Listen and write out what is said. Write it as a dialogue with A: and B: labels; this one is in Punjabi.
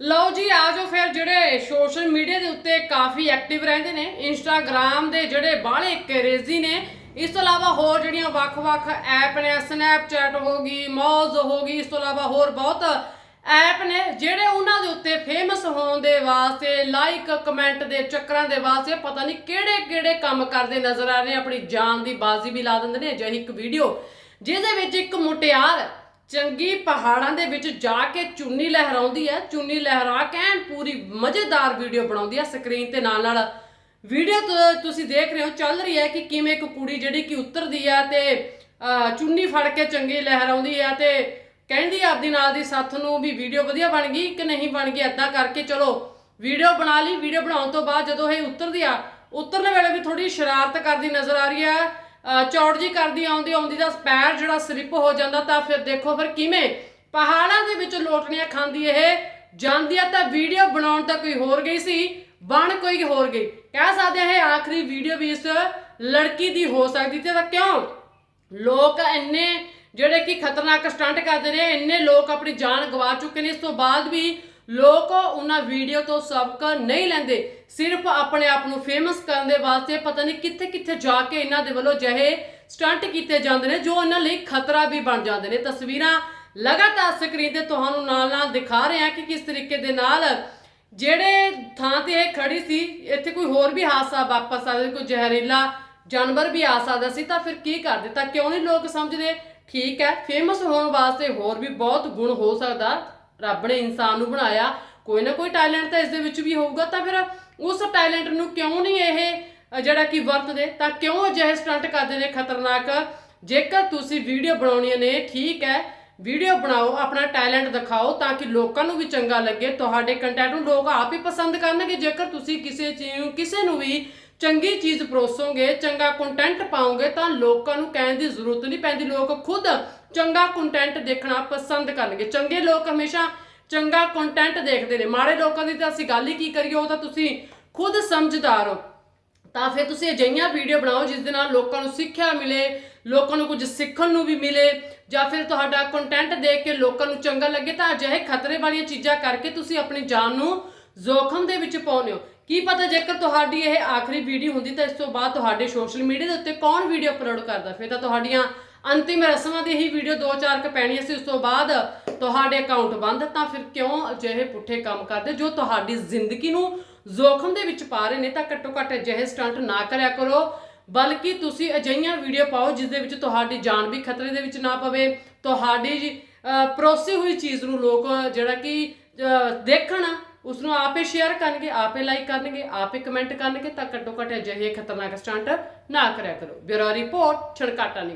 A: ਲਓ ਜੀ, ਆ ਜਾਓ ਫਿਰ ਜਿਹੜੇ ਸੋਸ਼ਲ ਮੀਡੀਆ ਦੇ ਉੱਤੇ ਕਾਫੀ ਐਕਟਿਵ ਰਹਿੰਦੇ ਨੇ ਇੰਸਟਾਗ੍ਰam ਦੇ ਜਿਹੜੇ ਬਾਹਲੇ ਕਰੇਜ਼ੀ ਨੇ, ਇਸ ਤੋਂ ਇਲਾਵਾ ਹੋਰ ਜਿਹੜੀਆਂ ਵੱਖ-ਵੱਖ ਐਪ ਨੇ ਸਨੈਪਚੈਟ ਹੋ ਗਈ ਮੌਜ਼ ਹੋ ਗਈ, ਇਸ ਤੋਂ ਇਲਾਵਾ ਹੋਰ ਬਹੁਤ ਐਪ ਨੇ, ਜਿਹੜੇ ਉਹਨਾਂ ਦੇ ਉੱਤੇ ਫੇਮਸ ਹੋਣ ਦੇ ਵਾਸਤੇ ਲਾਈਕ ਕਮੈਂਟ ਦੇ ਚੱਕਰਾਂ ਦੇ ਵਾਸਤੇ ਪਤਾ ਨਹੀਂ ਕਿਹੜੇ-ਕਿਹੜੇ ਕੰਮ ਕਰਦੇ ਨਜ਼ਰ ਆ ਰਹੇ ਨੇ, ਆਪਣੀ ਜਾਨ ਦੀ ਬਾਜ਼ੀ ਵੀ ਲਾ ਦਿੰਦੇ ਨੇ, ਅਜਿਹੀ ਇੱਕ ਵੀਡੀਓ ਜਿਹਦੇ ਵਿੱਚ ਇੱਕ ਮੁਟਿਆਰ ਚੰਗੀ ਪਹਾੜਾਂ ਦੇ ਵਿੱਚ ਜਾ ਕੇ ਚੁੰਨੀ ਲਹਿਰਾਉਂਦੀ ਹੈ। ਚੁੰਨੀ ਲਹਿਰਾ ਕੇ ਐਨ ਪੂਰੀ ਮਜ਼ੇਦਾਰ ਵੀਡੀਓ ਬਣਾਉਂਦੀ ਹੈ ਸਕਰੀਨ ਤੇ ਨਾਲ ਨਾਲ। ਵੀਡੀਓ ਤੁਸੀਂ ਦੇਖ ਰਹੇ ਹੋ, ਚੱਲ ਰਹੀ ਹੈ ਕਿ ਕਿਵੇਂ ਇੱਕ ਕੁੜੀ ਜਿਹੜੀ ਕਿ ਉਤਰਦੀ ਆ ਤੇ ਚੁੰਨੀ ਫੜ ਕੇ ਚੰਗੀ ਲਹਿਰਾਉਂਦੀ ਆ ਤੇ ਕਹਿੰਦੀ ਆਪਦੀ ਨਾਲ ਦੀ ਸੱਥ ਨੂੰ ਵੀ ਵੀਡੀਓ ਵਧੀਆ ਬਣ ਗਈ ਕਿ ਨਹੀਂ ਬਣ ਗਈ ਐਦਾਂ ਕਰਕੇ ਚਲੋ ਵੀਡੀਓ ਬਣਾ ਲਈ। ਵੀਡੀਓ ਬਣਾਉਣ ਤੋਂ ਬਾਅਦ ਜਦੋਂ ਇਹ ਉਤਰਦੀ ਆ, ਉਤਰਨ ਵੇਲੇ ਵੀ ਥੋੜੀ ਸ਼ਰਾਰਤ ਕਰਦੀ ਨਜ਼ਰ ਆ ਰਹੀ ਹੈ। ਚੌੜ ਜੀ ਕਰਦੀ ਆਉਂਦੀ ਆਉਂਦੀ ਦਾ ਪੈਰ ਜਿਹੜਾ ਸਲਿੱਪ ਹੋ ਜਾਂਦਾ ਤਾਂ ਫਿਰ ਦੇਖੋ ਫਿਰ ਕਿਵੇਂ ਪਹਾੜਾਂ ਦੇ ਵਿੱਚ ਲੋਟਣੀਆਂ ਖਾਂਦੀ ਇਹ। ਜਾਂਦੀ ਆ ਤਾਂ ਵੀਡੀਓ ਬਣਾਉਣ ਤਾਂ ਕੋਈ ਹੋਰ ਗਈ ਸੀ ਬਣ ਕੋਈ ਹੋਰ ਗਈ। ਕਹਿ ਸਕਦੇ ਹਾਂ ਇਹ ਆਖਰੀ ਵੀਡੀਓ ਵੀ ਇਸ ਲੜਕੀ ਦੀ ਹੋ ਸਕਦੀ ਤੇ ਤਾਂ ਕਿਉਂ? ਲੋਕ ਇੰਨੇ ਜਿਹੜੇ ਕਿ ਖਤਰਨਾਕ ਸਟੰਟ ਕਰਦੇ ਨੇ, ਇੰਨੇ ਲੋਕ ਆਪਣੀ ਜਾਨ ਗਵਾ ਚੁੱਕੇ ਨੇ, ਇਸ ਤੋਂ ਬਾਅਦ ਵੀ ਲੋਕ ਉਹਨਾਂ ਵੀਡੀਓ ਤੋਂ ਸਬਕ ਨਹੀਂ ਲੈਂਦੇ। ਸਿਰਫ ਆਪਣੇ ਆਪ ਨੂੰ ਫੇਮਸ ਕਰਨ ਦੇ ਵਾਸਤੇ ਪਤਾ ਨਹੀਂ ਕਿੱਥੇ ਕਿੱਥੇ ਜਾ ਕੇ ਇਹਨਾਂ ਦੇ ਵੱਲੋਂ ਜਿਹੇ ਸਟੰਟ ਕੀਤੇ ਜਾਂਦੇ ਨੇ ਜੋ ਇਹਨਾਂ ਲਈ ਖਤਰਾ ਵੀ ਬਣ ਜਾਂਦੇ ਨੇ। ਤਸਵੀਰਾਂ ਲਗਾਤਾਰ ਸਕਰੀਨ ਤੇ ਤੁਹਾਨੂੰ ਨਾਲ-ਨਾਲ ਦਿਖਾ ਰਹੇ ਹਾਂ ਕਿ ਕਿਸ ਤਰੀਕੇ ਦੇ ਨਾਲ ਜਿਹੜੇ ਥਾਂ ਤੇ ਇਹ ਖੜੀ ਸੀ ਇੱਥੇ ਕੋਈ ਹੋਰ ਵੀ ਹਾਦਸਾ ਵਾਪਰ ਸਕਦਾ ਸੀ, ਕੋਈ ਜ਼ਹਿਰੀਲਾ ਜਾਨਵਰ ਵੀ ਆ ਸਕਦਾ ਸੀ ਤਾਂ ਫਿਰ ਕੀ ਕਰ ਦਿੱਤਾ? ਕਿਉਂ ਨਹੀਂ ਲੋਕ ਸਮਝਦੇ? ਠੀਕ ਹੈ ਫੇਮਸ ਹੋਣ ਵਾਸਤੇ ਹੋਰ ਵੀ ਬਹੁਤ ਗੁਣ ਹੋ ਸਕਦਾ। ਰੱਬ ਨੇ ਇਨਸਾਨ ਨੂੰ ਬਣਾਇਆ, ਕੋਈ ਨਾ ਕੋਈ ਟੈਲੈਂਟ ਤਾਂ ਇਸ ਦੇ ਵਿੱਚ ਵੀ ਹੋਊਗਾ, ਤਾਂ ਫਿਰ ਉਸ ਟੈਲੈਂਟ ਨੂੰ ਕਿਉਂ ਨਹੀਂ ਇਹ ਜਿਹੜਾ ਕਿ ਵਰਤਦੇ, ਤਾਂ ਕਿਉਂ ਅਜਿਹੇ ਸਟੰਟ ਕਰਦੇ ਨੇ ਖਤਰਨਾਕ? ਜੇਕਰ ਤੁਸੀਂ ਵੀਡੀਓ ਬਣਾਉਣੀਆਂ ਨੇ, ਠੀਕ ਹੈ, ਵੀਡੀਓ ਬਣਾਓ, ਆਪਣਾ ਟੈਲੈਂਟ ਦਿਖਾਓ, ਤਾਂ ਕਿ ਲੋਕਾਂ ਨੂੰ ਵੀ ਚੰਗਾ ਲੱਗੇ, ਤੁਹਾਡੇ ਕੰਟੈਂਟ ਨੂੰ ਲੋਕ ਆਪ ਹੀ ਪਸੰਦ ਕਰਨਗੇ, ਜੇਕਰ ਤੁਸੀਂ ਕਿਸੇ ਚੀਜ਼ ਨੂੰ, ਕਿਸੇ ਨੂੰ ਵੀ ਚੰਗੀ ਚੀਜ਼ ਪਰੋਸੋਗੇ, ਚੰਗਾ ਕੰਟੈਂਟ ਪਾਓਗੇ ਤਾਂ ਲੋਕਾਂ ਨੂੰ ਕਹਿਣ ਦੀ ਜ਼ਰੂਰਤ ਨਹੀਂ ਪੈਂਦੀ, ਲੋਕ ਖੁਦ ਚੰਗਾ ਕੰਟੈਂਟ ਦੇਖਣਾ ਪਸੰਦ ਕਰਨਗੇ। ਚੰਗੇ ਲੋਕ ਹਮੇਸ਼ਾ ਚੰਗਾ ਕੰਟੈਂਟ ਦੇਖਦੇ ਨੇ। ਮਾੜੇ ਲੋਕਾਂ ਦੀ ਤਾਂ ਅਸੀਂ ਗੱਲ ਹੀ ਕੀ ਕਰੀਏ, ਉਹ ਤਾਂ ਤੁਸੀਂ ਖੁਦ ਸਮਝਦਾਰ ਹੋ। ਤਾਂ ਫਿਰ ਤੁਸੀਂ ਅਜਿਹੀਆਂ ਵੀਡੀਓ ਬਣਾਓ ਜਿਸ ਦੇ ਨਾਲ ਲੋਕਾਂ ਨੂੰ ਸਿੱਖਿਆ ਮਿਲੇ, ਲੋਕਾਂ ਨੂੰ ਕੁਝ ਸਿੱਖਣ ਨੂੰ ਵੀ ਮਿਲੇ, ਜਾਂ ਫਿਰ ਤੁਹਾਡਾ ਕੰਟੈਂਟ ਦੇਖ ਕੇ ਲੋਕਾਂ ਨੂੰ ਚੰਗਾ ਲੱਗੇ ਤਾਂ ਅਜਿਹੇ ਖਤਰੇ ਵਾਲੀਆਂ ਚੀਜ਼ਾਂ ਕਰਕੇ ਤੁਸੀਂ ਆਪਣੀ ਜਾਨ ਨੂੰ ਜ਼ੋਖਮ ਦੇ ਵਿੱਚ ਪਾਉਂਦੇ ਹੋ। ਕੀ ਪਤਾ ਜੇਕਰ ਤੁਹਾਡੀ ਇਹ ਆਖਰੀ ਵੀਡੀਓ ਹੁੰਦੀ ਤਾਂ ਇਸ ਤੋਂ ਬਾਅਦ ਤੁਹਾਡੇ ਸੋਸ਼ਲ ਮੀਡੀਆ ਦੇ ਉੱਤੇ ਕੌਣ ਵੀਡੀਓ ਅਪਲੋਡ ਕਰਦਾ? ਫਿਰ ਤਾਂ ਤੁਹਾਡੀਆਂ ਅੰਤਿਮ ਰਸਮਾਂ ਦੀ ਹੀ ਵੀਡੀਓ ਦੋ ਚਾਰ ਕ ਪੈਣੀਆਂ ਸੀ ਉਸ ਤੋਂ ਬਾਅਦ ਤੁਹਾਡੇ ਅਕਾਊਂਟ ਬੰਦ ਤਾਂ ਫਿਰ ਕਿਉਂ ਅਜਿਹੇ ਪੁੱਠੇ ਕੰਮ ਕਰਦੇ ਜੋ ਤੁਹਾਡੀ ਜ਼ਿੰਦਗੀ ਨੂੰ ਜ਼ੋਖਮ ਦੇ ਵਿੱਚ ਪਾ ਰਹੇ ਨੇ? ਤਾਂ ਘੱਟੋ ਘੱਟ ਅਜਿਹੇ ਸਟੰਟ ਨਾ ਕਰਿਆ ਕਰੋ ਬਲਕਿ ਤੁਸੀਂ ਅਜਿਹੀਆਂ ਵੀਡੀਓ ਪਾਓ ਜਿਸ ਦੇ ਵਿੱਚ ਤੁਹਾਡੀ ਜਾਨ ਵੀ ਖਤਰੇ ਦੇ ਵਿੱਚ ਨਾ ਪਵੇ ਤੁਹਾਡੀ ਜੀ, ਪਰੋਸੀ ਹੋਈ ਚੀਜ਼ ਨੂੰ ਲੋਕ ਜਿਹੜਾ ਕਿ ਦੇਖਣ ਉਸ ਨੂੰ ਆਪੇ ਸ਼ੇਅਰ ਕਰਨਗੇ, ਆਪੇ ਲਾਈਕ ਕਰਨਗੇ, ਆਪੇ ਕਮੈਂਟ ਕਰਨਗੇ, ਤਾਂ ਘੱਟੋ ਘੱਟ ਅਜਿਹੇ ਖਤਰਨਾਕ ਸਟੰਟ ਨਾ ਕਰਿਆ ਕਰੋ। ਬਿਊਰੋ ਰਿਪੋਰਟ ਛੜਕਾਟਾ ਨਿਊਜ਼।